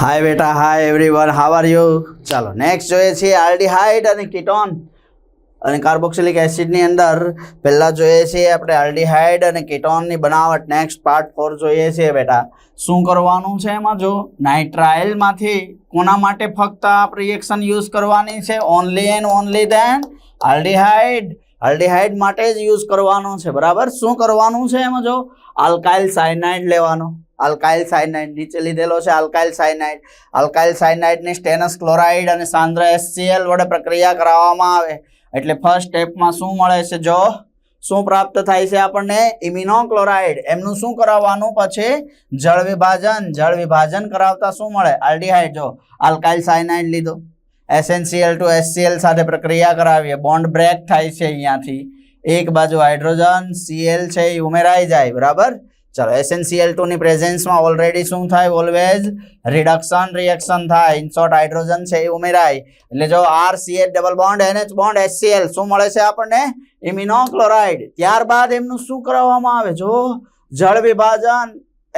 હાય બેટા hi everyone how are you ચાલો next જોઈએ છીએ આલ્ડીહાઇડ અને કીટોન અને કાર્બોક્સિલિક એસિડની અંદર પહેલાં જોઈએ છીએ આપણે આલ્ડીહાઇડ અને કીટોનની બનાવટ. નેક્સ્ટ પાર્ટ ફોર જોઈએ છીએ બેટા. શું કરવાનું છે એમાં? જો નાઇટ્રાઇલમાંથી કોના માટે ફક્ત આ રિએક્શન યુઝ કરવાની છે? Only and only then aldehyde aldehyde માટે જ યુઝ કરવાનો છે, બરાબર? શું કરવાનું છે એમાં? જો આલ્કાઇલ સાયનાઇડ લેવાનો. આલ્કાઇલ સાયનાઇડ નીચે લીધેલો છે આલ્કાઇલ સાયનાઇડ આલ્કાઇલ સાયનાઇડની સ્ટેનસ ક્લોરાઇડ અને સાંદ્ર એસસીએલ વડે પ્રક્રિયા કરાવવામાં આવે. એટલે ફર્સ્ટ સ્ટેપમાં શું મળે છે? જો શું પ્રાપ્ત થાય છે આપણને? ઇમ્યુનોક્લોરાઇડ. એમનું શું કરાવવાનું? પછી જળ વિભાજન. જળ વિભાજન કરાવતા શું મળે? આલ્ડીહાઇડ. જો આલ્કાઇલ સાયનાઇડ લીધો. એસએનસીએલ ટુ એસસીએલ સાથે પ્રક્રિયા કરાવીએ. બોન્ડ બ્રેક થાય છે અહીંયાથી. એક બાજુ હાઇડ્રોજન સીએલ છે એ ઉમેરાઈ જાય. બરાબર? ચલો એસએનસીએલ ટુની પ્રેઝન્સમાં ઓલરેડી શું થાય? ઓલવેઝ રિડક્શન રિએક્શન થાય. ઇનશોર્ટ હાઇડ્રોજન છે, એ ઉમેરાય. એટલે જો R double bond NH bond HCl શું મળે છે આપણને? ઇમ્યુનોક્લોરાઇડ ત્યારબાદ એમનું શું કરવામાં આવે? જો જળ વિભાજન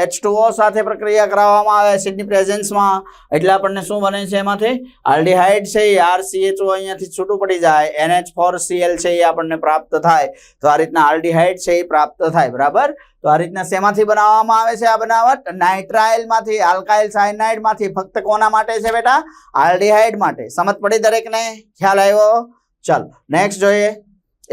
એચ સાથે પ્રક્રિયા કરાવવામાં આવે એસિડની પ્રેઝન્સમાં. એટલે આપણને શું બને છે એમાંથી? આલ્ડીહાઇડ છે એ આર સીએચઓ અહીંયાથી છૂટું પડી જાય, એનએચ ફોર સીએલ છે એ આપણને પ્રાપ્ત થાય. તો આ રીતના આલ્ડીહાઇડ છે એ પ્રાપ્ત થાય, બરાબર? તો આ રીતના શેમાંથી બનાવવામાં આવે છે આ બનાવટ? નાઇટ્રાઇલમાંથી, આલ્કાઇલ સાયનાઇડમાંથી. ફક્ત કોના માટે છે બેટા? આલ્ડીહાઇડ માટે. સમજ પડી દરેકને? ખ્યાલ આવ્યો? ચાલો, નેક્સ્ટ જોઈએ.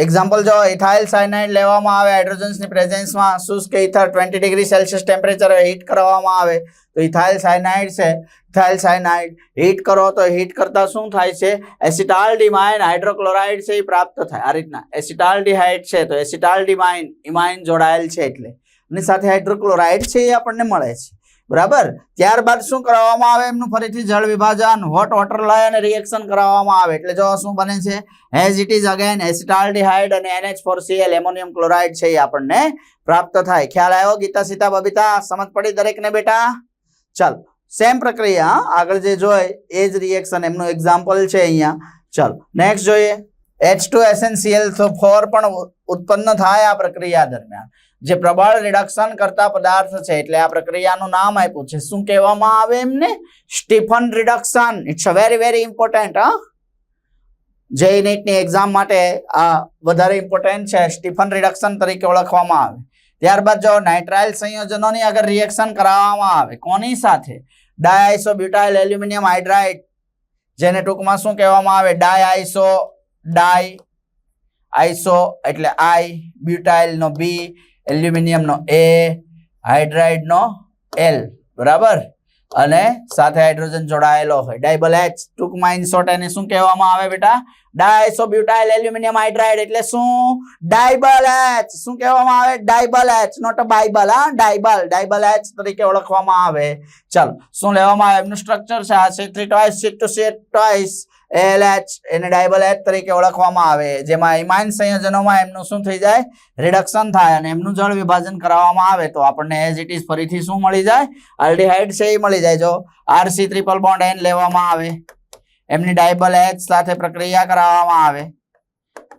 એક્ઝામ્પલ જો ઇથાઇલ સાયનાઇડ લેવામાં આવે હાઇડ્રોજન્સની પ્રેઝન્સમાં શુષ્ક ether twenty degree Celsius temperature heat કરવામાં આવે, તો ઇથાઇલ સાયનાઇડ છે. ઇથાઇલ સાયનાઇડ હીટ કરો તો હીટ કરતાં શું થાય છે? એસિટાલ્ડીમાઇન હાઇડ્રોક્લોરાઇડ છે એ પ્રાપ્ત થાય. આ રીતના. એસિટાલ ડિહાઇડ છે તો એસિટાલ ડિમાઇન ઇમાઇન જોડાયેલ છે એટલે. અને સાથે હાઇડ્રોક્લોરાઇડ છે એ આપણને મળે છે. બરાબર? ત્યારબાદ શું કરાવવામાં આવે? એમનું ફરીથી જળ વિભાજન હોટ વોટર લઈ અને રિએક્શન કરાવવામાં આવે. એટલે જો શું બને છે? As it is again acetaldehyde અને NH four Cl ammonium chloride છે એ આપણને પ્રાપ્ત થાય. ખ્યાલ આવ્યો? ગીતા, સીતા, બબીતા સમજ પડી દરેકને બેટા? ચાલો સેમ પ્રક્રિયા? આગળ જે જોઈએ એ જ રિએક્શન એમનું એક્ઝામ્પલ છે અહીંયા. ચાલો નેક્સ્ટ જોઈએ. એચ ટુ એસએનસીએલ ફોર પણ ઉત્પન્ન થાય આ પ્રક્રિયા દરમિયાન. જે પ્રબળ રિડક્શન કરતા પદાર્થ છે, એટલે આ પ્રક્રિયાનું નામ આપ્યું છે. શું કહેવામાં આવે એમને? Stephen reduction it's a very very important હા. જે નીટની એક્ઝામ માટે આ વધારે ઇમ્પોર્ટન્ટ છે. સ્ટીફન રિડક્શન તરીકે ઓળખવામાં આવે. ત્યારબાદ જો નાઇટ્રાઇલ સંયોજનોની અગર રિએક્શન કરાવવામાં આવે, કોની સાથે? ડાયઆઈસોબ્યુટાઇલ એલ્યુમિનિયમ હાઇડ્રાઇડ જેને ટૂંકમાં શું કહેવામાં આવે? ડાયઆઈસો ડાય આઈસો એટલે આઈ બ્યુટાઇલનો બી એલ્યુમિનિયમનો એ હાઇડ્રાઇડનો એલ, બરાબર? અને સાથે હાઇડ્રોજન જોડાયેલો હોય. ડાયબલ એચ ટૂંકમાં ઇન એને શું કહેવામાં આવે બેટા? ડાયસો બ્યુટાઇલ એલ્યુમિનિયમ હાઇડ્રાઇડ એટલે શું? ડાયબલ એચ શું કહેવામાં આવે? DIBAL H not a Bible, હા? ડાયબલ. ડાયબલ એચ તરીકે ઓળખવામાં આવે. ચાલો, શું લેવામાં આવે? એમનું સ્ટ્રક્ચર છે? આ C three twice C two C twice LH એને ડાયબલ એચ તરીકે ઓળખવામાં આવે. જેમાં ઇમાઇન સંયોજનોમાં એમનું શું થઈ જાય? રિડક્શન થાય અને એમનું જળ વિભાજન કરાવવામાં આવે. તો આપણને એઝ ઇટ ઇઝ ફરીથી શું મળી જાય? આલ્ડીહાઇડ છે, એ મળી જાય. જો આરસી ટ્રિપલ બોન્ડ એન લેવામાં આવે. એમની ડાયબલ એચ સાથે પ્રક્રિયા કરાવવામાં આવે.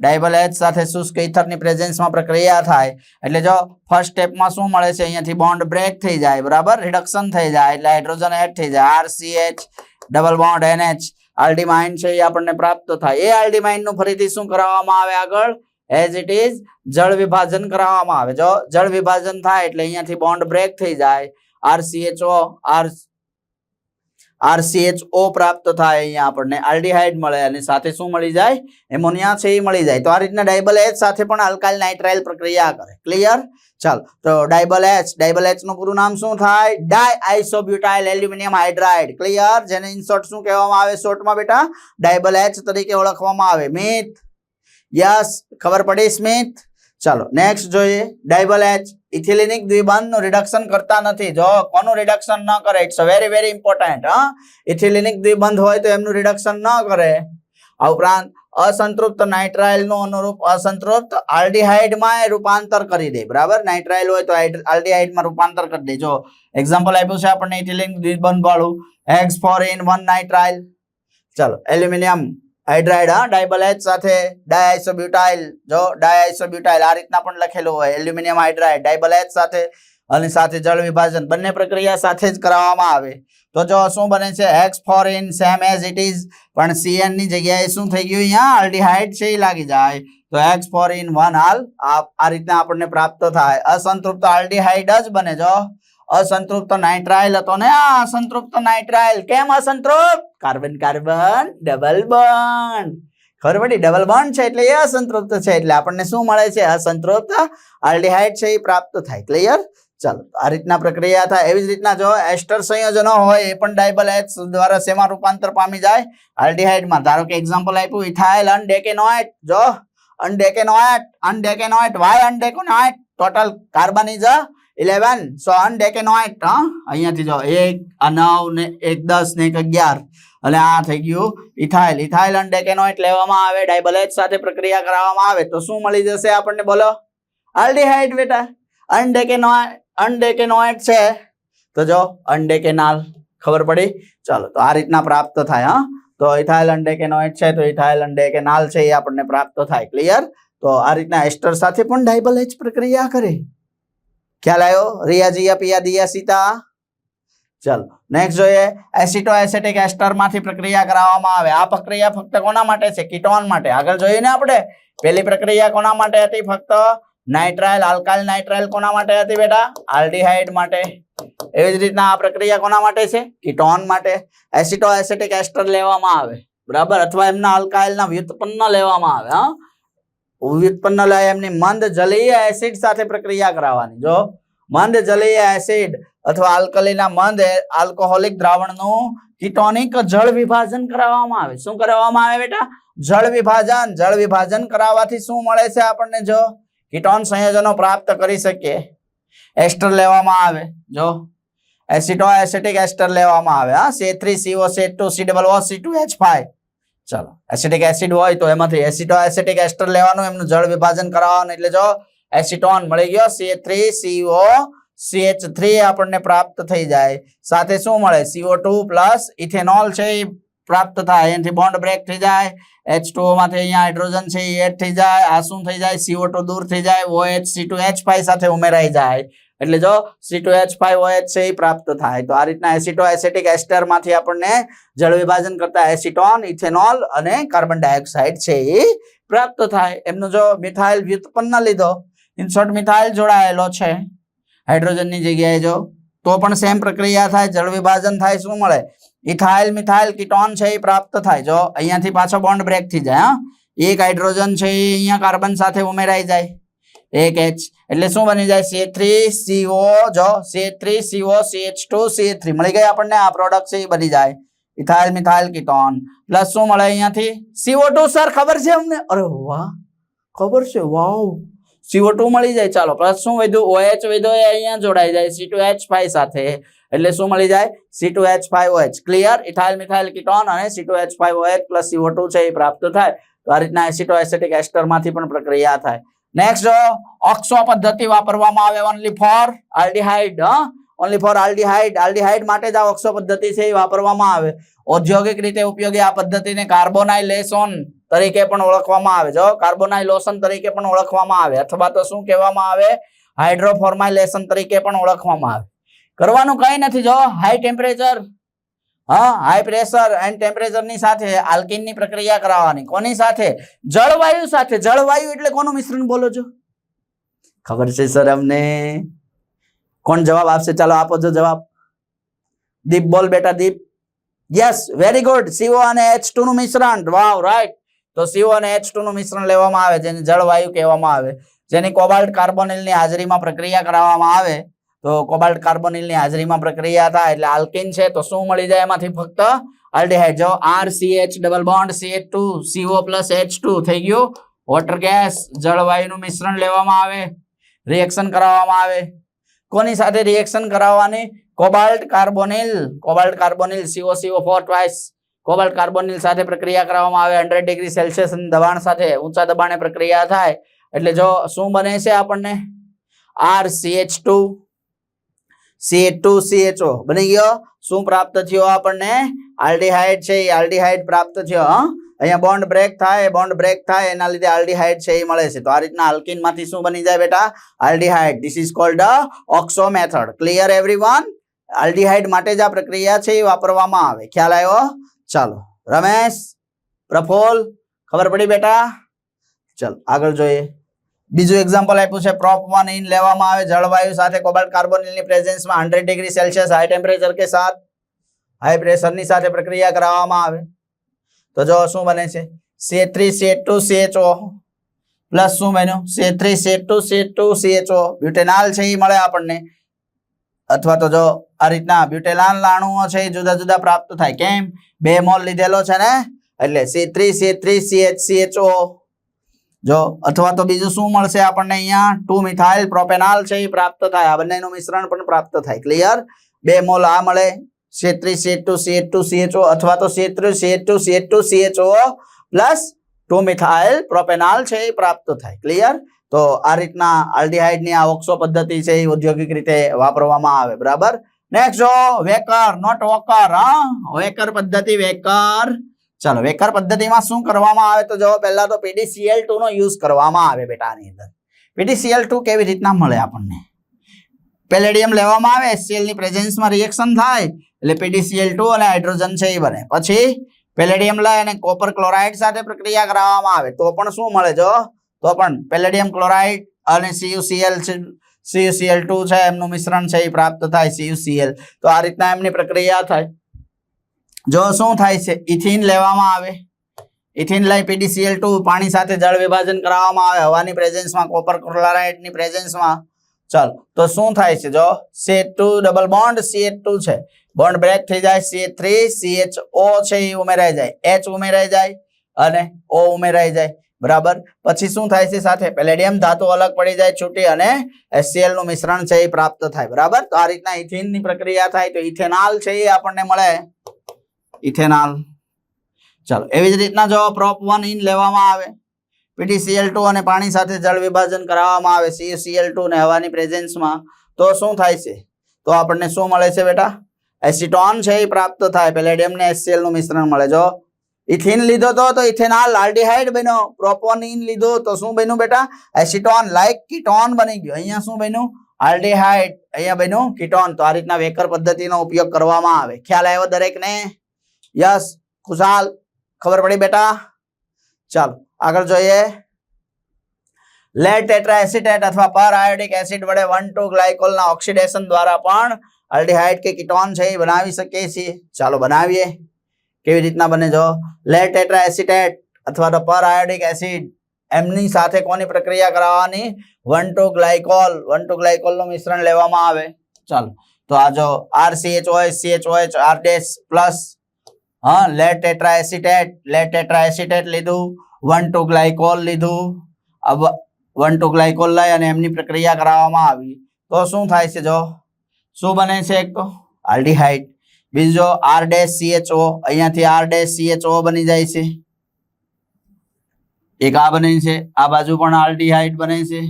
ડાયબલ એચ સાથે શુષ્ક ઇથરની પ્રેઝન્સમાં પ્રક્રિયા થાય. એટલે જો ફર્સ્ટ સ્ટેપમાં શું મળે છે? અહીંયાથી બોન્ડ બ્રેક થઈ જાય, બરાબર? રિડક્શન થઈ જાય, એટલે હાઇડ્રોજન એડ થઈ જાય. RCH double bond NH aldimine છે એ આપણને પ્રાપ્ત થાય. એ આલ્ડીમાઇનનું ફરીથી શું કરાવવામાં આવે આગળ? એઝ ઇટ ઇઝ જળ વિભાજન કરાવવામાં આવે. જો જળ વિભાજન થાય એટલે અહીંયાથી બોન્ડ બ્રેક થઈ જાય. આરસીએચઓ આર આરસીએચઓ પ્રાપ્ત થાય, અહીંયા આપણને આલ્ડીહાઇડ મળે અને સાથે શું મળી જાય? એમોનિયા છે, એ મળી જાય. તો આ રીતના ડાયબલ એચ સાથે પણ આલ્કાઇલ નાઇટ્રાઇલ પ્રક્રિયા કરે. ક્લિયર ચાલો. તો ડાયબલ એચ ડાયબલ એચનું પૂરું નામ શું થાય? Di isobutyl aluminium hydride. Clear જેને ઇન શોર્ટ શું કહેવામાં આવે? શોર્ટમાં બેટા, ડાયબલ એચ તરીકે ઓળખવામાં આવે. મિથ યસ ખબર પડી સ્મિથ ચાલો નેક્સ્ટ જોઈએ. ડાયબલ એચ ઇથિલિનિક દ્વિબંધનું રિડક્શન કરતા નથી. જો કોનું રિડક્શન ન કરે ઇટ્સ વેરી વેરી ઇમ્પોર્ટન્ટ હા? ઇથિલિનિક દ્વિબંધ હોય તો એમનું રિડક્શન ન કરે. આ ઉપરાંત, અસંતૃપ્ત નાઇટ્રાઇલનું અનુરૂપ અસંતૃપ્ત આલ્ડીહાઇડમાં રૂપાંતર કરી દે, બરાબર? નાઇટ્રાઇલ હોય તો આલ્ડીહાઇડમાં રૂપાંતર કરી દે. જો એક્ઝામ્પલ આપ્યું છે આપણને ઇથિલિન દ્વિબંધ વાળું. X four in one nitrile. ચાલો, એલ્યુમિનિયમ હાઇડ્રાઇડ, હા ડાયબલ એચ સાથે ડાયઆઇસોબ્યુટાઇલ જો ડાયઆઇસોબ્યુટાઇલ આ રીતના પણ લખેલું હોય, એલ્યુમિનિયમ હાઇડ્રાઇડ ડાયબલ એચ સાથે અને સાથે જળ વિભાજન, બંને પ્રક્રિયા સાથે જ કરાવવામાં આવે. તો જો શું બને છે? X four in same as it is પણ સીએનની જગ્યાએ શું થઈ ગયું? અહીંયા આલ્ડીહાઇડ છે, એ લાગી જાય. તો એક્સ ફોર ઇન વન હાલ આ આ રીતના આપણને પ્રાપ્ત થાય. અસંતૃપ્ત આલ્ડીહાઇડ જ બને, જો. અસંતૃપ્ત નાઇટ્રાઇલ હતો ને? આ અસંતૃપ્ત નાઇટ્રાઇલ. કેમ અસંતૃપ્ત? Carbon carbon, double bond. ખબર પડી ડબલ બોન્ડ છે એટલે એ અસંતૃપ્ત છે. એટલે આપણને શું મળે છે? અસંતૃપ્ત આલ્ડીહાઇડ છે, એ પ્રાપ્ત થાય. ક્લિયર ચાલો આ રીતના પ્રક્રિયા થાય. એવી જ રીતના જો એસ્ટર સંયોજનો હોય, એ પણ ડાયબલ એચ દ્વારા શેમાં રૂપાંતર પામી જાય? આલ્ડીહાઇડમાં. ધારો કે એક્ઝામ્પલ આપ્યું ઇથાઇલ અનડેકેનોઇટ જો undecanoate undecanoate why undecanoate total carbon is eleven so undecanoate હા? અહીંયાથી જો એક, આ નવ ને એક, દસ ને એક, અગિયાર. અને આ થઈ ગયું ઇથાઇલ ઇથાઇલ અનડેકેનોએટ લેવામાં આવે ડાયબલ એચ સાથે પ્રક્રિયા કરાવવામાં આવે. તો શું મળી જશે આપણને બોલો? આલ્ડીહાઇડ બેટા. અનડેકેનોએટ અનડેકેનોએટ છે. તો જો અનડેકેનાલ ખબર પડી? ચાલો, તો આ રીતના પ્રાપ્ત થાય, હા? તો ઇથાઇલ અનડેકેનોએટ છે, તો ઇથાઇલ અનડેકેનાલ છે એ આપણને પ્રાપ્ત થાય. ક્લિયર તો આ રીતના એસ્ટર સાથે પણ ડાયબલ એચ પ્રક્રિયા કરે. ખ્યાલ આવ્યો રિયાજીયા પિયા દિયા, સીતા? ચાલો નેક્સ્ટ જોઈએ. એસિટો એસેટિક એસ્ટરમાંથી પ્રક્રિયા કરાવવામાં આવે. આ પ્રક્રિયા ફક્ત કોના માટે છે? કીટોન માટે. આગળ જોઈએ ને આપણે. પહેલી પ્રક્રિયા કોના માટે હતી? ફક્ત નાઇટ્રાઇલ, આલ્કાઇલ નાઇટ્રાઇલ કોના માટે હતી બેટા? આલ્ડીહાઇડ માટે. એવી જ રીતના આ પ્રક્રિયા કોના માટે છે? કીટોન માટે. એસિટો એસેટિક એસ્ટર લેવામાં આવે. બરાબર? અથવા એમના આલ્કાઇલના વ્યુત્પન્ન લેવામાં આવે, હા? વ્યુત્પન્ન લય એમની મંદ જલીય એસિડ સાથે પ્રક્રિયા કરાવવાની. જો મંદ જલીય એસિડ અથવા આલ્કલીના મંદ આલ્કોહોલિક દ્રાવણનું કિટોનિક જળ વિભાજન કરાવવામાં આવે. શું કરાવવામાં આવે બેટા? જળ વિભાજન. જળ વિભાજન કરાવવાથી શું મળે છે આપણને જો? કિટોન સંયોજનો પ્રાપ્ત કરી શકીએ. એસ્ટર લેવામાં આવે. જો? એસિટો એસિટિક એસ્ટર લેવામાં આવે. હા C3CO C2 C2O C2H5 ચલો. એસિટિક એસિડ હોય તો એમાંથી એસિટો એસિટિક એસ્ટર લેવાનું, એમનું જળ વિભાજન કરાવવાનું. એટલે જો એસિટોન મળી ગયો C three CO CH three આપણને પ્રાપ્ત થઈ જાય. સાથે શું મળે? સીઓ ટુ પ્લસ ઇથેનોલ છે એ પ્રાપ્ત થાય. એનાથી બોન્ડ બ્રેક થઈ જાય. એચ ટુ માંથી અહીંયા હાઇડ્રોજન છે એ એડ થઈ જાય. આ શું થઈ જાય? સીઓ ટુ દૂર થઈ જાય. O H C two H five સાથે ઉમેરાઈ જાય. એટલે જો C two H five OH છે, એ પ્રાપ્ત થાય. તો આ રીતના એસિટો એસેટિક એસ્ટરમાંથી આપણને જળ વિભાજન કરતા એસિટોન, ઇથેનોલ અને કાર્બન ડાયોક્સાઇડ છે, એ પ્રાપ્ત થાય. એમનો જો મિથાઇલ વ્યુત્પન્ન લીધો, ઇન્સોર્ટ મિથાઇલ જોડાયેલો છે. હાઇડ્રોજનની જગ્યાએ જો, તો પણ સેમ પ્રક્રિયા થાય, જળ વિભાજન થાય, શું મળે? ઇથાઇલ, મિથાઇલ, કિટોન છે, એ પ્રાપ્ત થાય. જો અહીંયાથી પાછો બોન્ડ બ્રેક થઈ જાય, હા. એક હાઇડ્રોજન છે, એ અહીંયા કાર્બન સાથે ઉમેરાઈ જાય. એક એચ એટલે શું બની જાય? સી થ્રી સીઓ જો C three CO CH two C three મળી ગઈ આપણને? આ પ્રોડક્ટ છે, એ બની જાય. Ethyl, methyl, ketone. પ્લસ શું મળે અહીંયાથી? સીઓ ટુ સર ખબર છે અમને? અરે વાહ! ખબર છે? વાવ! સીઓ ટુ મળી જાય. ચાલો પ્લસ શું વધ્યું? ઓએચ વધ્યો, એ અહીંયા જોડાઈ જાય. સી ટુ એચ ફાઈવ સાથે. એટલે શું મળી જાય? C two H five OH clear ethyl, methyl, ketone અને C two H five OH plus CO two છે એ પ્રાપ્ત થાય. તો આ રીતના એસિટો એસેટિક એસ્ટરમાંથી પણ પ્રક્રિયા થાય. નેક્સ્ટ ઓક્સો પદ્ધતિ વાપરવામાં આવે only for aldehyde only for aldehyde aldehyde માટે જ આ ઓક્સો પદ્ધતિ છે એ વાપરવામાં આવે. ઔદ્યોગિક રીતે ઉપયોગી આ પદ્ધતિને કાર્બોનાઇલેશન તરીકે પણ ઓળખવામાં આવે જો કાર્બોનાઇલોશન તરીકે પણ ઓળખવામાં આવે. અથવા તો શું કહેવામાં આવે? હાઇડ્રોફોર્માઇલેશન તરીકે પણ ઓળખવામાં આવે. કરવાનું કઈ નથી, જો. હાઈ ટેમ્પરેચર હા હાઈ પ્રેશર એન્ડ ટેમ્પરેચરની સાથે આલ્કિનની પ્રક્રિયા કરાવવાની. કોની સાથે? જળવાયુ સાથે. જળવાયુ એટલે કોનું મિશ્રણ બોલો છો? ખબર છે સર અમને? કોણ જવાબ આપશે? ચાલો આપો જો જવાબ. દીપ બોલ બેટા Deep. Yes very good CO અને એચનું મિશ્રણ. વાવ રાઈટ તો સીઓ અને એચ ટુ નું મિશ્રણ લેવામાં આવે, જેને જળવાયુ કહેવામાં આવે. જેની કોબાલ્ટ કાર્બોનિલની હાજરીમાં પ્રક્રિયા કરાવવામાં આવે. તો કોબાલ્ટ કાર્બોનિલની હાજરીમાં પ્રક્રિયા થાય એટલે આલ્કિન છે તો શું મળી જાય એમાંથી ફક્ત? આલ્ડીહાઇડ જો R C H double bond C H two, CO plus H two થઈ ગયું. વોટર ગેસ, જળવાયુનું મિશ્રણ લેવામાં આવે, રિએક્શન કરાવવામાં આવે. કોની સાથે રિએક્શન કરાવવાની? Cobalt carbonyl cobalt carbonyl CO CO four twice. Cobalt carbonyl સાથે પ્રક્રિયા કરવામાં આવે, હંડ્રેડ ડિગ્રી સેલ્સિયસ દબાણ સાથે ઊંચા દબાણે પ્રક્રિયા થાય. એટલે જો શું બને છે આપણને? R CH two CH two CHO બની ગયો? શું પ્રાપ્ત થયો આપણને? આલ્ડીહાઇડ છે, એ આલ્ડીહાઇડ પ્રાપ્ત થયો? અહીંયા બોન્ડ બ્રેક થાય બોન્ડ બ્રેક થાય, એના લીધે આલ્ડીહાઇડ છે, એ મળે છે. તો આ રીતના આલ્કીનમાંથી શું બની જાય બેટા? Aldehyde. This is called oxo method clear everyone aldehyde માટે જ આ પ્રક્રિયા છે, એ વાપરવામાં આવે. ખ્યાલ આવ્યો? ચાલો. રમેશ, પ્રફુલ, ખબર પડી બેટા? ચાલો, આગળ જોઈએ. બીજું એક્ઝામ્પલ આપ્યું છે પ્રોપ વન ઇન લેવામાં આવે, જળવાયુ સાથે કોબાલ્ટ કાર્બોનિલની પ્રેઝન્સમાં hundred degree Celsius high temperature કે સાથ હાઈ પ્રેશરની સાથે પ્રક્રિયા કરાવવામાં આવે. તો જો શું બને છે? C three C two C H O plus શું બન્યું? C three C two C two C H O butanal છે, એ મળે આપણને. અથવા તો જો આ રીતના બ્યુટેનાલ અણુઓ છે, એ જુદા જુદા પ્રાપ્ત થાય. કેમ? બે મોલ લીધેલો છે ને? એટલે C three C three C H C O જો, અથવા તો બીજું શું મળશે આપણને અહીંયા? ટુ મિથાઇલ પ્રોપેનાલ છે, એ પ્રાપ્ત થાય. આ બંનેનું મિશ્રણ પણ પ્રાપ્ત થાય. ક્લિયર બે મોલ આ મળે. સેત્રીસ three C two C two CHO અથવા તો સેત્રીસ three C two C two CHO plus two methyl propanal છે, એ પ્રાપ્ત થાય. ક્લિયર તો આ રીતના aldehyde ની આ ઓક્સો પદ્ધતિ છે, એ ઔદ્યોગિક રીતે વાપરવામાં આવે. બરાબર? નેક્સ્ટ જો, વેકર નોટ વોકર, હા? વેકર પદ્ધતિ, વેકર. ચાલો, વેકર પદ્ધતિમાં શું કરવામાં આવે તો જો પહેલા તો પીડીસીએલ ટુ નો યુઝ કરવામાં આવે બેટા આની અંદર પીડીસીએલ ટુ કેવી રીતના મળે આપણને? પેલેડિયમ લેવામાં આવે HCl ની પ્રેઝન્સમાં રિએક્શન થાય, એટલે પીડીસીએલ ટુ અને હાઇડ્રોજન છે એ બને. પછી પેલેડિયમ લઈ અને કોપર ક્લોરાઇડ સાથે પ્રક્રિયા કરાવવામાં આવે. તો પણ શું મળે જો તો પણ પેલેડિયમ ક્લોરાઇડ અને સીયુસીએલ CuCl ટુ છે એમનું મિશ્રણ છે એ પ્રાપ્ત થાય સીયુસીએલ તો આ રીતના એમની પ્રક્રિયા થાય. જો શું થાય છે? ઇથિન લેવામાં આવે. ઇથિન લઈ પીડીસીએલ ટુ પાણી સાથે જળ વિભાજન કરાવવામાં આવે. હવાની પ્રેઝન્સમાં કોપર ક્લોરાઇડની પ્રેઝન્સમાં ચાલો, તો શું થાય છે? જો C two double bond C two છે. બોન્ડ બ્રેક થઈ જાય સી થ્રી સી ઓ છે એ ઉમેરાઈ જાય. એચ ઉમેરાઈ જાય અને ઓ ઉમેરાઈ જાય. બરાબર? પછી શું થાય છે સાથે? પેલેડિયમ ધાતુ અલગ પડી જાય, છૂટી અને એસસીએલનું મિશ્રણ છે એ પ્રાપ્ત થાય. બરાબર? તો આ રીતના ઇથિનની પ્રક્રિયા થાય. તો ઇથેનોલ છે એ આપણને મળે. ઇથેનોલ. ચાલો, એવી જ રીતના જો પ્રોપ વન ઇન લેવામાં આવે પીટીસીએલ ટુ અને પાણી સાથે જળ વિભાજન કરાવવામાં આવે CuCl ટુ ને હવાની પ્રેઝન્સમાં, તો શું થાય છે? તો આપણને શું મળે છે બેટા? એસિટોન છે એ પ્રાપ્ત થાય પેલેડિયમ ને નું મિશ્રણ મળે. જો ઇથિન લીધો તો તો ઇથેનોલ આલ્ડીહાઇડ બન્યો. પ્રોપોનિન લીધો, તો શું બન્યું બેટા? એસિટોન લાઇક કીટોન બની ગયો. અહીંયા શું બન્યું? આલ્ડીહાઇડ અહીંયા બન્યું, કીટોન. તો આ રીતના વેકર પદ્ધતિનો ઉપયોગ કરવામાં આવે. ખ્યાલ આવ્યો દરેકને? યસ ખુશાલ ખબર પડી બેટા ચાલો આગળ જોઈએ લેડ ટેટ્રા એસિટેટ અથવા પર આયોડિક એસિડ વડે વન ટુ ગ્લાયકોલના ઓક્સિડેશન દ્વારા પણ આલ્ડીહાઇડ કે કીટોન છે એ બનાવી શકીએ છીએ ચાલો બનાવીએ કેવી રીતના બને જો લેડ ટેટ્રા એસિટેટ અથવા તો પર આયોડિક એસિડ એમની સાથે કોની પ્રક્રિયા કરાવવાની one two glycol one two ગ્લાયકોલનું મિશ્રણ લેવામાં આવે ચાલો તો આ જો R C H OH C H OH R dash plus હા lead tetra acetate lead tetra acetate લીધું વન ટુ ગ્લાયકોલ લીધું વન ટુ ગ્લાયકોલ લઈ અને એમની પ્રક્રિયા કરાવવામાં આવી તો શું થાય છે જો શું બને છે એક તો આલ્ડીહાઇડ બીજો આર ડેશ સીએચઓ અહીંયાથી આર ડેશ સીએચઓ બની જાય છે એક આ બને છે આ બાજુ પણ આલ્ડીહાઇડ બને છે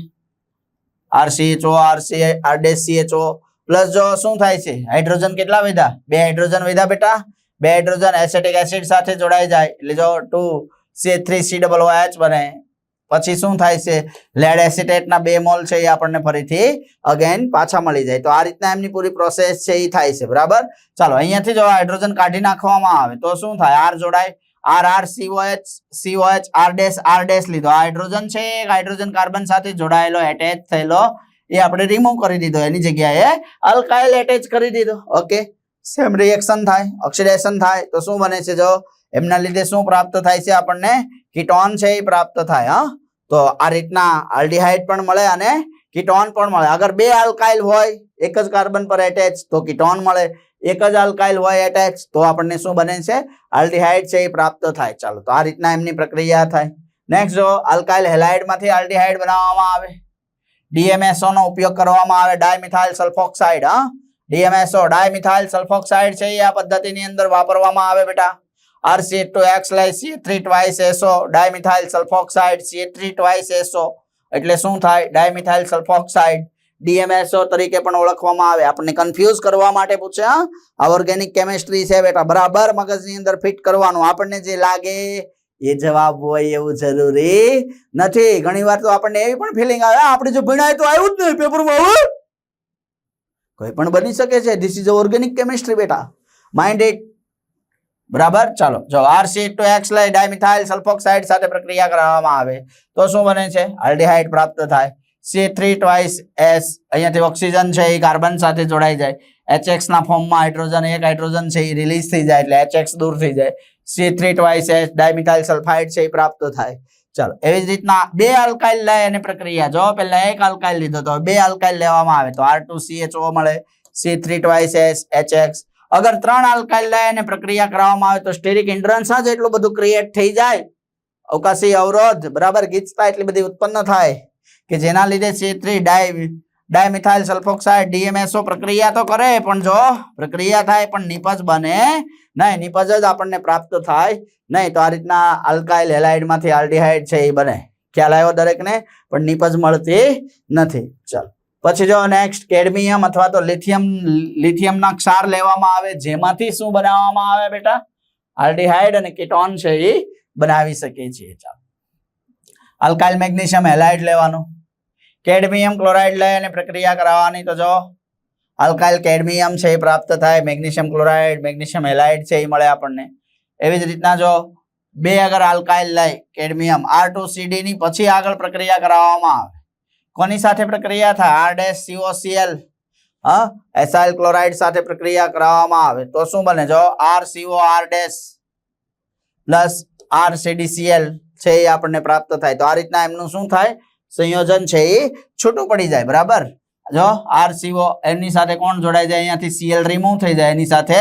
R CHO R C R dash CHO plus જો શું થાય છે હાઇડ્રોજન કેટલા વધ્યા બે હાઇડ્રોજન વધ્યા બેટા બે હાઇડ્રોજન એસેટિક એસિડ સાથે જોડાઈ જાય. એટલે જો two C three C double H બને. પછી શું થાય છે? લેડ એસિટેટના બે મોલ છે, એ આપણને ફરીથી અગેન પાછા મળી જાય. તો આ રીતના એમની પૂરી પ્રોસેસ છે, એ થાય છે, બરાબર? ચાલો, અહીંયાથી જો હાઇડ્રોજન કાઢી નાખવામાં આવે, તો શું થાય? આર જોડાય. R R COH COH R dash R dash લીધો. આ હાઇડ્રોજન છે હાઇડ્રોજન કાર્બન સાથે જોડાયેલો એટેચ થયેલો. એ આપણે રિમૂવ કરી દીધો. એની જગ્યાએ અલ્કાઇલ એટેચ કરી દીધો. ઓકે સેમ રિએક્શન થાય ઓક્સિડેશન થાય, તો શું બને છે જો? એમના લીધે શું પ્રાપ્ત થાય છે? આપણને કીટોન છે એ પ્રાપ્ત થાય, હા? તો આ રીતના આલ્ડીહાઇડ પણ મળે અને કીટોન પણ મળે. અગર બે આલ્કાઇલ હોય, એક જ કાર્બન પર એટેચ તો કીટોન મળે. એક જ આલ્કાઇલ હોય એટેચ તો આપણને શું બને છે? આલ્ડીહાઇડ છે એ પ્રાપ્ત થાય. ચાલો, તો આ રીતના એમની પ્રક્રિયા થાય. નેક્સ્ટ જો આલ્કાઇલ હેલાઇડમાંથી આલ્ડીહાઇડ બનાવવામાં આવે. ડીએમએસઓનો ઉપયોગ કરવામાં આવે. ડાયમિથાઇલ સલ્ફોક્સાઇડ હા? ડીએમએસઓ ડાયમિથાઇલ સલ્ફોક્સાઇડ છે આ પદ્ધતિની અંદર વાપરવામાં આવે બેટા. આરસી ટુ એક્સ લાઈ C three twice SO dimethyl sulfoxide C એટલે શું થાય? ડાયમિથાઇલ સલ્ફોક્સાઇડ ડીએમએસઓ તરીકે પણ ઓળખવામાં આવે. આપણને કન્ફ્યુઝ કરવા માટે પૂછે આ ઓર્ગેનિક કેમિસ્ટ્રી છે બેટા. બરાબર મગજની અંદર ફિટ કરવાનું. આપણને જે લાગે એ જવાબ હોય એવું જરૂરી નથી. ઘણી વાર તો આપણને એવી પણ ફિલિંગ આવે "આ, આપણે જો ભણાય તો આવ્યું જ નહીં પેપરમાં કોઈ પણ બની શકે છે. ધીસ ઇઝ ઓર્ગેનિક કેમિસ્ટ્રી બેટા. માઇન્ડ ઇટ બરાબર? ચાલો. જો આરસી ટુ એક્સ લઈ ડાયમિથાઇલ સલ્ફોક્સાઇડ સાથે પ્રક્રિયા કરવામાં આવે. તો શું બને છે? આલ્ડીહાઇડ પ્રાપ્ત થાય. સી થ્રી ટ્વાઇસ એસ અહીંયાથી ઓક્સિજન છે, એ કાર્બન સાથે જોડાઈ જાય. એચએક્સ ના ફોર્મમાં હાઇડ્રોજન એક હાઇડ્રોજન છે, એ રિલીઝ થઈ જાય, એટલે એચએક્સ દૂર થઈ જાય. C three twice S dimethyl sulfide છે, એ પ્રાપ્ત થાય. ચાલો, એવી જ રીતના બે આલ્કાઇલ લે એની પ્રક્રિયા. જો પહેલા એક આલ્કાઇલ લીધો તો બે આલ્કાઇલ લેવામાં આવે તો આર ટુ સીએચઓ મળે C three twice S H X અગર ત્રણ આલ્કાઇલ લે અને પ્રક્રિયા કરવામાં આવે તો સ્ટેરિક ઇન્ડ્રન્સ જ એટલું બધું ક્રિએટ થઈ જાય. અવકાશી અવરોધ, બરાબર ગીચતા એટલી બધી ઉત્પન્ન થાય કે જેના લીધે C three di dimethyl sulfoxide DMSO પ્રક્રિયા તો કરે, પણ જો પ્રક્રિયા થાય પણ નિપજ બને નહીં, નિપજ જ આપણને પ્રાપ્ત થાય નહીં, તો આ રીતના આલ્કાઇલ હેલાઇડમાંથી આલ્ડીહાઇડ છે એ બને. ખ્યાલ આવ્યો દરેકને? પણ નિપજ મળતી નથી. ચાલો. પછી જો નેક્સ્ટ કેડમિયમ અથવા તો લિથિયમ લિથિયમના ક્ષાર લેવામાં આવે, જેમાંથી શું બનાવવામાં આવે બેટા? આલ્ડીહાઇડ અને કીટોન છે એ બનાવી શકીએ છીએ. ચાલો. આલ્કાઇલ મેગ્નેશિયમ હેલાઇડ લેવાનું. કેડમિયમ ક્લોરાઇડ લઈ અને પ્રક્રિયા કરાવવાની તો જો. આલ્કાઇલ કેડમિયમ છે એ પ્રાપ્ત થાય, મેગ્નેશિયમ ક્લોરાઇડ, મેગ્નેશિયમ હેલાઇડ છે એ મળે આપણને. એવી જ રીતના જો બે અગર આલ્કાઇલ લઈ કેડમિયમ આર ટુ સીડીની પછી આગળ પ્રક્રિયા કરાવવામાં આવે. કોની સાથે પ્રક્રિયા થાય? આર ડેશ સીઓસીએલ હા? એસાઇલ ક્લોરાઇડ સાથે પ્રક્રિયા કરાવવામાં આવે. તો શું બને? જો R CO R dash plus R CDCl છે એ આપણને પ્રાપ્ત થાય. તો આ રીતના એમનું શું થાય? સંયોજન છે એ છૂટું પડી જાય, બરાબર? જો આર સીઓ એમની સાથે કોણ જોડાઈ જાય? અહીંયાથી સીએલ રિમૂવ થઈ જાય, એની સાથે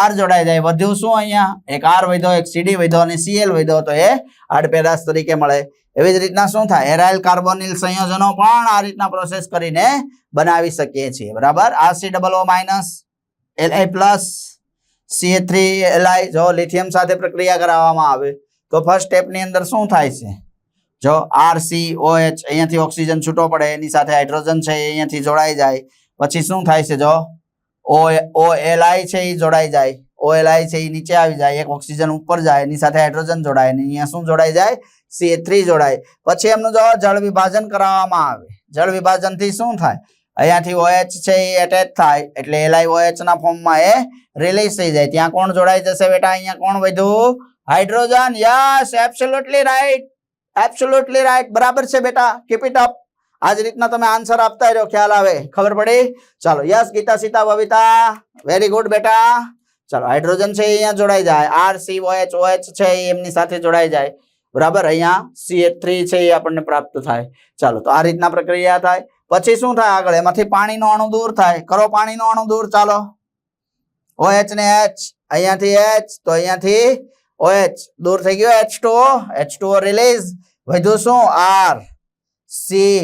આર જોડાઈ જાય. વધ્યું શું અહીંયા? એક આર વધ્યો, એક સીડી વધ્યો અને સીએલ વધ્યો, તો એ આડપેદાશ તરીકે મળે. એવી જ રીતના શું થાય? એરાઇલ કાર્બોનિલ સંયોજનો પણ આ રીતના પ્રોસેસ કરીને બનાવી શકીએ છીએ, બરાબર? R C double O minus L I plus C three LI જો લિથિયમ સાથે પ્રક્રિયા કરાવવામાં આવે, તો ફર્સ્ટ સ્ટેપની અંદર શું થાય છે? જો આર સી ઓ એચ અહીંયાથી ઓક્સિજન છૂટો પડે, એની સાથે હાઇડ્રોજન છે, એ અહીંયાથી જોડાઈ જાય. પછી શું થાય છે જો? ઓ ઓ એલ આઈ છે, એ જોડાઈ જાય. ઓ એલ આઈ છે, એ નીચે આવી જાય. એક ઓક્સિજન ઉપર જાય, એની સાથે હાઇડ્રોજન જોડાય. અને અહીંયા શું જોડાઈ જાય? સી થ્રી જોડાય. પછી એમનું જો જળ વિભાજન કરાવવામાં આવે. જળ વિભાજનથી શું થાય? અહીંયાથી ઓએચ છે, એ એટેચ થાય. એટલે એલઆઈ ઓએચ ના ફોર્મમાં એ રિલીઝ થઈ જાય. ત્યાં કોણ જોડાઈ જશે બેટા? અહીંયા કોણ વધ્યું? Hydrogen? Yes absolutely right absolutely right બરાબર છે બેટા. કીપ ઇટ અપ આ રીતના તમે આન્સર આપતા રહ્યો. ખ્યાલ આવે. ખબર પડી? ચાલો. Yes, Gita, Sita, Babita. Very good બેટા. ચાલો હાઇડ્રોજન છે અહીંયા જોડાઈ જાય. આર સી ઓએચ ઓએચ છે એમની સાથે જોડાઈ જાય. બરાબર? અહીંયા સી થ્રી છે એ આપણને પ્રાપ્ત થાય. ચાલો, તો આ રીતના પ્રક્રિયા થાય. પછી શું થાય આગળ? એમાંથી પાણીનો અણુ દૂર થાય. કરો પાણીનો અણુ દૂર. ચાલો. ઓએચ ને એચ અહીંયાથી એચ તો અહીંયાથી ઓએચ દૂર થઈ ગયો H2O H2O રિલીઝ વધ્યું શું? આર સી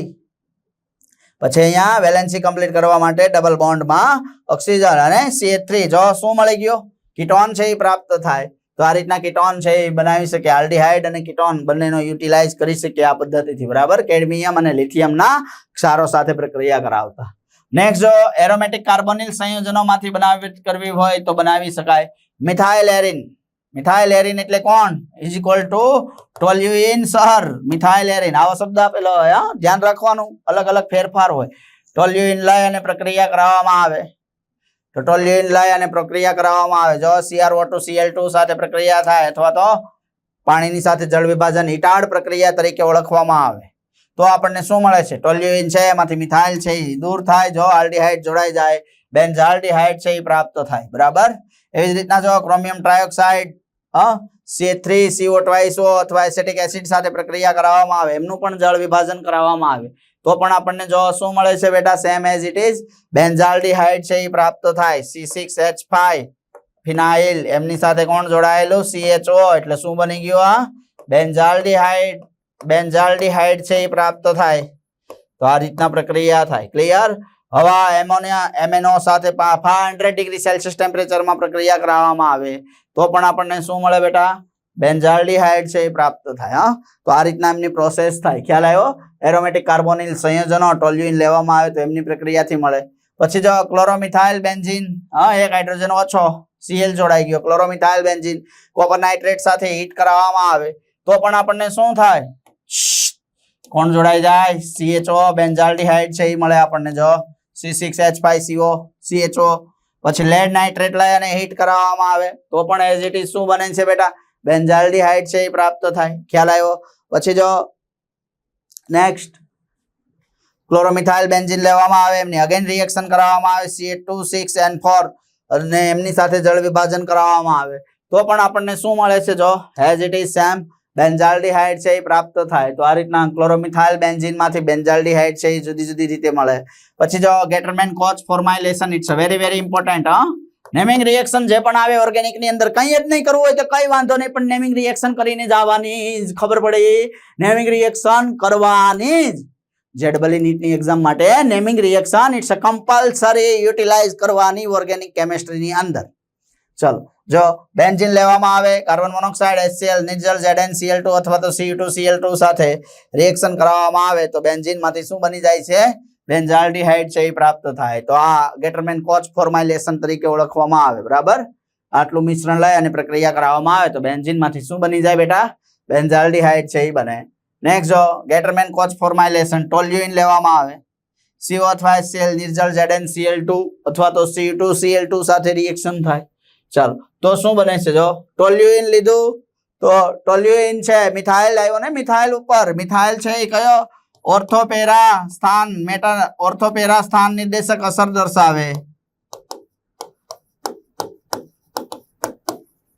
પછી અહીંયા વેલેન્સી કમ્પ્લીટ કરવા માટે ડબલ બોન્ડમાં ઓક્સિજન અને CH3 જો શું મળી ગયો? કીટોન છે એ પ્રાપ્ત થાય. તો આ રીતના કીટોન છે એ બનાવી શકે. આલ્ડીહાઇડ અને કીટોન બંનેનો યુટિલાઇઝ કરી શકે આ પદ્ધતિથી, બરાબર? કેડમિયમ અને લિથિયમના ક્ષારો સાથે પ્રક્રિયા કરાવતા. નેક્સ્ટ જો એરોમેટિક કાર્બોનિલ સંયોજનોમાંથી બનાવી કરવી હોય તો બનાવી શકાય. મિથાઇલ એરિન મિથાઇલ એરિન એટલે કોણ? ઇઝ ઇક્વલ ટુ ટોલ્યુઇન સહર મિથાઇલ એરિન આવો શબ્દ આપેલો હોય ધ્યાન રાખવાનું. અલગ અલગ ફેરફાર હોય. ટોલ્યુઇન લઈ અને પ્રક્રિયા કરાવવામાં આવે. તો ટોલ્યુઇન લઈ અને પ્રક્રિયા કરાવવામાં આવે. જો સીઆરઓ ટુ સીએલ ટુ સાથે પ્રક્રિયા થાય અથવા તો પાણીની સાથે જળ વિભાજન ઇટાડ પ્રક્રિયા તરીકે ઓળખવામાં આવે. તો આપણને શું મળે છે? ટોલ્યુઇન છે, એમાંથી મિથાઇલ છે, એ દૂર થાય. જો આલ્ડીહાઇડ જોડાઈ જાય, બેન્ઝાલ્ડીહાઇડ છે, એ પ્રાપ્ત થાય. બરાબર? એવી જ રીતના જો ક્રોમિયમ ટ્રાયોક્સાઇડ હા? સી થ્રી સીઓ ટ્વાઇસો અથવા એસેટિક એસિડ સાથે પ્રક્રિયા કરાવવામાં આવે. એમનું પણ જળ વિભાજન કરાવવામાં આવે. તો પણ આપણને જો શું મળે છે બેટા? Same as it is benzaldehyde છે એ પ્રાપ્ત થાય. C six H five phenyl એમની સાથે કોણ જોડાયેલું? CHO એટલે શું બની ગયું આ? બેન્ઝાલ્ડીહાઇડ બેન્ઝાલ્ડીહાઇડ છે એ પ્રાપ્ત થાય. તો આ રીતના પ્રક્રિયા થાય. ક્લિયર હવા, એમોનિયા એમએનઓ સાથે ફાઈવ હંડ્રેડ ડિગ્રી સેલ્સિયસ ટેમ્પરેચરમાં પ્રક્રિયા કરાવવામાં આવે. તો પણ આપણને શું મળે બેટા? બેન્ઝાલ્ડીહાઇડ છે એ પ્રાપ્ત થાય, હા? તો આ રીતના એમની પ્રોસેસ થાય. ખ્યાલ આવ્યો? એરોમેટિક કાર્બોનિલ સંયોજનો ટોલ્યુઇન લેવામાં આવે તો એમની પ્રક્રિયાથી મળે. પછી જો ક્લોરોમિથાઇલ બેન્ઝીન હા, એક હાઇડ્રોજન ઓછો સીએલ જોડાઈ ગયો. ક્લોરોમિથાઇલ બેન્ઝીન કોપર નાઇટ્રેટ સાથે હીટ કરાવવામાં આવે. તો પણ આપણને શું થાય? કોણ જોડાઈ જાય? સીએચઓ બેન્ઝાલ્ડિહાઇડ છે એ મળે આપણને જો. C six H five CO CHO પછી લેડ નાઇટ્રેટ લઈ અને હીટ કરાવવામાં આવે. તો પણ એઝ ઇટ ઇઝ શું બને છે બેટા? બેન્ઝાલ્ડિહાઇડ છે એ પ્રાપ્ત થાય. ખ્યાલ આવ્યો? પછી જો નેક્સ્ટ ક્લોરોમિથાઇલ બેન્ઝિન લેવામાં આવે, એમની અગેન રિએક્શન કરાવવામાં આવે C two six and four અને એમની સાથે જળ વિભાજન કરાવવામાં આવે. તો પણ આપણને શું મળે છે જો? Has it is same benzaldehyde છે એ પ્રાપ્ત થાય. તો આ રીતના ક્લોરોમિથાઇલ બેન્ઝીનમાંથી બેન્ઝાલ્ડીહાઇડ છે એ જુદી જુદી રીતે મળે. પછી જો Gattermann Koch formylation it's very very important, હા. નેમિંગ રિએક્શન જે પણ આવે ઓર્ગેનિકની અંદર કંઈ જ નહીં કરવું હોય તો કઈ વાંધો નહીં, પણ નેમિંગ રિએક્શન કરીને જ આવવાની ખબર પડી. નેમિંગ રિએક્શન કરવાની જ. જેડબલી નીટની એક્ઝામ માટે naming reaction, it's a compulsory utilize કરવાની ઓર્ગેનિક કેમેસ્ટ્રીની અંદર. ચલો જો બેન્ઝિન લેવામાં આવે, કાર્બન મોનોક્સાઇડ HCl નિર્જલ ZnCl2 અથવા તો Cu2Cl2 સાથે રિએક્શન કરાવવામાં આવે તો બેન્ઝિનમાંથી શું બની જાય છે? બેન્ઝાલ્ડિહાઇડ છે એ પ્રાપ્ત થાય. તો આ ગેટરમેન કોચ ફોર્માઇલેશન તરીકે ઓળખવામાં આવે, બરાબર? આટલું મિશ્રણ લઈ અને પ્રક્રિયા કરાવવામાં આવે તો બેન્ઝિનમાંથી શું બની જાય બેટા? બેન્ઝાલ્ડિહાઇડ છે એ બને. નેક્સ્ટ જો ગેટરમેન કોચ ફોર્માઇલેશન ટોલ્યુઇન લેવામાં આવે. CO અથવા HCl નિર્જલ ZnCl2 અથવા તો Cu2Cl2 સાથે રિએક્શન થાય. ચાલો, તો શું બને છે જો? ટોલ્યુઇન લીધું. તો ટોલ્યુઇન છે, મિથાઇલ આવ્યો ને? મિથાઇલ ઉપર. મિથાઇલ છે એ કયો? ઓર્થોપેરા સ્થાન. મેટા ઓર્થોપેરા સ્થાન નિર્દેશક અસર દર્શાવે.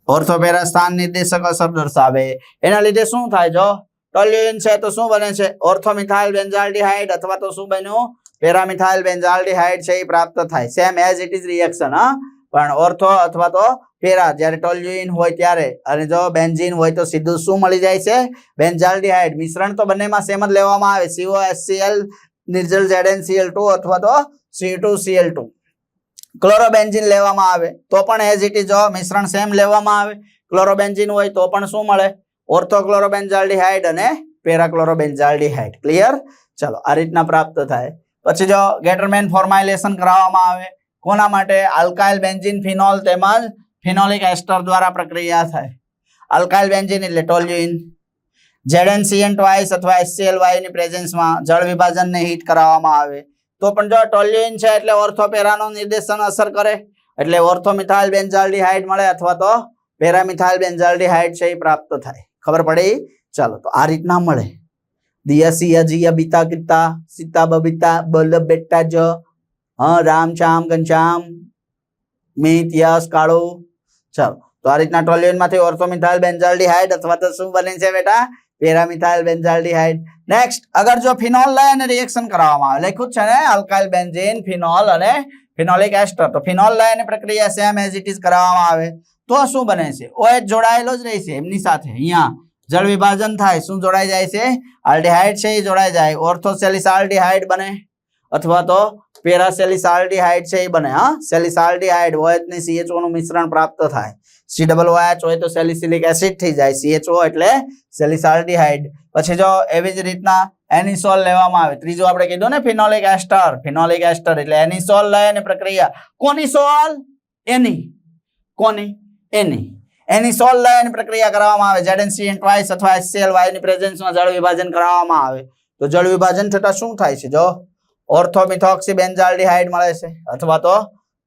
ઓર્થોપેરા સ્થાન નિર્દેશક અસર દર્શાવે. એના લીધે શું થાય જો? ટોલ્યુઇન છે તો શું બને છે? ઓર્થોમિથાઇલ બેન્ઝાલ્ડિહાઇડ અથવા તો શું બન્યું? પેરામિથાઇલ બેન્ઝાલ્ડિહાઇડ છે એ પ્રાપ્ત થાય. Same as it is reaction હા? પણ ઓર્થો અથવા તો પેરા જ્યારે ટોલ્યુઇન હોય ત્યારે અને જો બેન્ઝીન હોય તો સીધું શું મળી જાય છે? બેન્ઝાલ્ડિહાઇડ. મિશ્રણ તો બંનેમાં સેમ જ લેવામાં આવે. સીઓ એસસીએલ નિર્જલ ZnCl2 અથવા તો C2Cl2 ક્લોરોબેન્ઝીન લેવામાં આવે. તો પણ એઝ ઇટ ઇઝ મિશ્રણ સેમ લેવામાં આવે. ક્લોરોબેન્ઝીન હોય તો પણ શું મળે? ઓર્થોક્લોરોબેન્ઝાલ્ડિહાઇડ અને પેરાક્લોરોબેન્ઝાલ્ડિહાઇડ. ક્લિયર ચલો, આ રીતના પ્રાપ્ત થાય. પછી જો ગેટરમેન ફોર્માઇલેશન કરાવવામાં આવે કોના માટે? આલ્કાઇલ બેન્ઝિન ફિનોલ તેમજ ફિનોલિક એસ્ટર દ્વારા પ્રક્રિયા થાય. આલ્કાઇલ બેન્ઝિન એટલે ટોલ્યુઇન ZnCN ટ્વાઇસ અથવા એસસીએલ વાયની પ્રેઝન્સમાં જળ વિભાજનને હીટ કરાવવામાં આવે. તો પણ જો ટોલ્યુઇન છે એટલે ઓર્થોપેરાનું નિર્દેશન અસર કરે. એટલે ઓર્થોમિથાઇલ બેન્ઝાલ્ડિહાઇડ મળે અથવા તો પેરામિથાઇલ બેન્ઝાલ્ડિહાઇડ છે એ પ્રાપ્ત થાય. ખબર પડી? ચાલો, તો આ રીતના મળે. દિયા સિયા જીયા બીતા, કિતા, સીતા, બબીતા બલ બેટા જ હા, રામ ચામ ઘનશ્યામ મિત યશ કાળુ. ચાલો, તો આ રીતના ટોલ્યુઇનમાંથી ઓર્થોમિથાઇલ બેન્ઝાલ્ડિહાઇડ અથવા તો શું બને છે બેટા? પેરામિથાઇલ બેન્ઝાલ્ડિહાઇડ. નેક્સ્ટ અગર જો ફિનોલ લઈ અને રિએક્શન કરવામાં આવે, લખ્યું છે ને અલ્કાઇલ બેન્ઝીન ફિનોલ અને ફિનોલિક એસ્ટર તો ફિનોલ લઈ અને પ્રક્રિયા સેમ એઝ ઇટ ઇઝ કરવામાં આવે. તો શું બને છે? OH જોડાયેલો જ રહેશે એમની સાથે. અહીંયા જળ વિભાજન થાય, શું જોડાઈ જાય છે? આલ્ડિહાઇડ છે, એ જોડાઈ જાય. ઓર્થોસેલિસ આલ્ડિહાઇડ બને. અથવા તો પેરાસેલિસાલ્ડીહાઇડ છે એ બને, હા? સેલિસાલ્ડીહાઇડ OH સીએચઓ નું મિશ્રણ પ્રાપ્ત થાય. સી ડબલ ઓએચ હોય તો સેલિસિલિક એસિડ થઈ જાય સીએચઓ એટલે સેલિસાલ્ડીહાઇડ પછી જો એવી જ રીતના એનિસોલ લેવામાં આવે, ત્રીજું આપણે કીધું ને ફિનોલિક એસ્ટર ફિનોલિક એસ્ટર એટલે એનિસોલ લઈ અને પ્રક્રિયા. કોની સોલ? એની. કોની? એની. એની સોલ અને પ્રક્રિયા કરવામાં આવે ZnCN ટ્વાઇસ અથવા HCl ની પ્રેઝન્સમાં જળ વિભાજન કરવામાં આવે. તો જળ વિભાજન થતા શું થાય છે? જો ઓર્થોમિથોક્સી બેન્ઝાલ્ડિહાઇડ મળે છે અથવા તો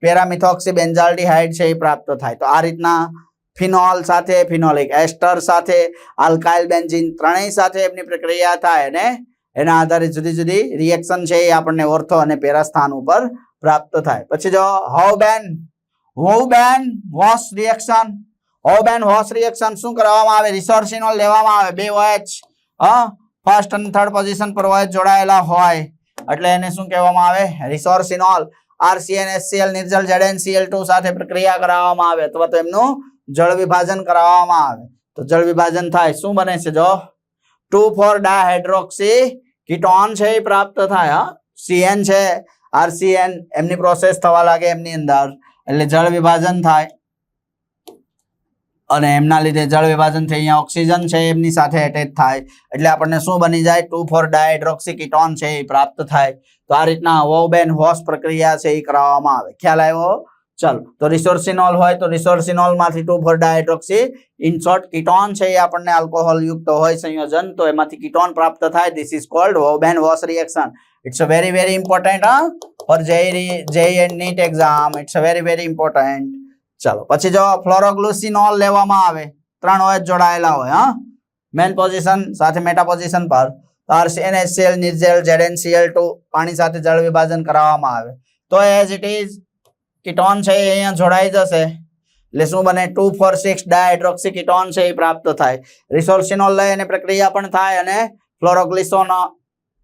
પેરામિથોક્સી બેન્ઝાલ્ડિહાઇડ છે એ પ્રાપ્ત થાય. તો આ રીતના ફિનોલ સાથે ફિનોલિક એસ્ટર સાથે આલ્કાઇલ બેન્ઝીન ત્રણેય સાથે એમની પ્રક્રિયા થાય અને એના આધારે જુદી જુદી રિએક્શન છે એ આપણને ઓર્થો અને પેરા સ્થાન ઉપર પ્રાપ્ત થાય. પછી જો Houben Houben Hoesch reaction. Houben Hoesch reaction શું કરવામાં આવે? રિસોર્સિનોલ લેવામાં આવે. બે OH હા, ફર્સ્ટ અને થર્ડ પોઝિશન પર OH જોડાયેલા હોય. એટલે એને શું કહેવામાં આવે? રિસોર્સિનોલ RCN HCl નિર્જલ ZnCl2 સાથે પ્રક્રિયા કરાવવામાં આવે અથવા તો એમનું જળ વિભાજન કરાવવામાં આવે. તો જળ વિભાજન થાય. શું બને છે જો? ટુ ફોર ડાયહાઇડ્રોક્સી કીટોન છે એ પ્રાપ્ત થાય CN છે RCN એમની પ્રોસેસ થવા લાગે એમની અંદર. એટલે જળ વિભાજન થાય. અને એમના લીધે જળ વિભાજન છે અહીંયા ઓક્સિજન છે એમની સાથે એટેચ થાય. એટલે આપણને શું બની જાય? ટુ ફોર ડાયડ્રોક્સિકિટોન કીટોન છે એ પ્રાપ્ત થાય. તો આ રીતના વોબેન હોસ પ્રક્રિયા છે એ કરાવવામાં આવે. ખ્યાલ આવ્યો? ચાલો. તો રિસોર્સિનોલ હોય તો રિસોર્સિનોલમાંથી two four dihydroxy in short ketone છે એ આપણને આલ્કોહોલ યુક્ત હોય સંયોજન. તો એમાંથી કિટોન પ્રાપ્ત થાય. This is called Houben Hoesch reaction it's a very very important હા? For JEE and NEET exam it's a very very important ચાલો, પછી જો ફ્લોરોગ્લુસિનોલ લેવામાં આવે, ત્રણ ઓએચ જોડાયેલા હોય, હા? મેન પોઝિશન સાથે મેટા પોઝિશન પર આરસીએનએચસીએલ નિર્જેલ ZnCl2 પાણી સાથે જળ વિભાજન કરાવવામાં આવે. તો એઝ ઇટ ઇઝ કિટોન છે એ અહીંયા જોડાઈ જશે. એટલે શું બને? Two four six dihydroxy ketone છે એ પ્રાપ્ત થાય. રિસોલ્સિનોલ લઈ અને પ્રક્રિયા પણ થાય અને ફ્લોરોગ્લિસોન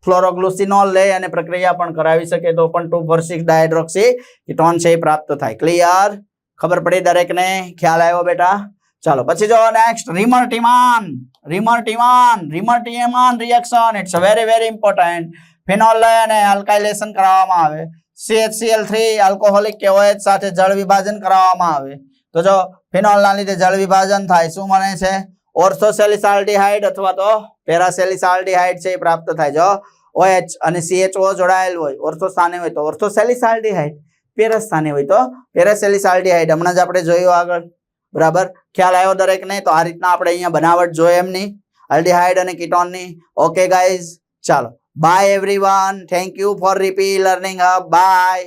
ફ્લોરોગ્લુસિનોલ લઈ અને પ્રક્રિયા પણ કરાવી શકે તો પણ two four six dihydroxy ketone છે એ પ્રાપ્ત થાય. ક્લિયર ખબર પડી દરેકને? ખ્યાલ આવ્યો બેટા? ચાલો, પછી જો next Reimer Tiemann Reimer Tiemann Reimer Tiemann reaction it's very very important phenol અને આલ્કાઇલેશન કરાવવામાં આવે. CHCl3 આલ્કોહોલિક KOH સાથે જળ વિભાજન કરાવવામાં આવે. તો જો ફિનોલના લીધે જળ વિભાજન થાય, શું બને છે? ઓર્થોસેલિસાલ્ડિહાઇડ અથવા તો પેરાસેલિસાલ્ડિહાઇડ છે એ પ્રાપ્ત થાય. જો OH અને CHO જોડાયેલ હોય ઓર્થો સ્થાને હોય તો ઓર્થોસેલિસાલ્ડિહાઇડ પેરા સ્થાને હોય તો પેરાસેલિસાલ્ડિહાઇડ હમણાં જ આપણે જોયું આગળ. બરાબર? ખ્યાલ આવ્યો દરેકને? તો આ રીતના આપણે અહીંયા બનાવટ જોઈએ એમની. અલ્ડિહાઇડ અને કીટોનની. ઓકે ગાઈઝ ચાલો. Bye everyone thank you for રીપી learning hub by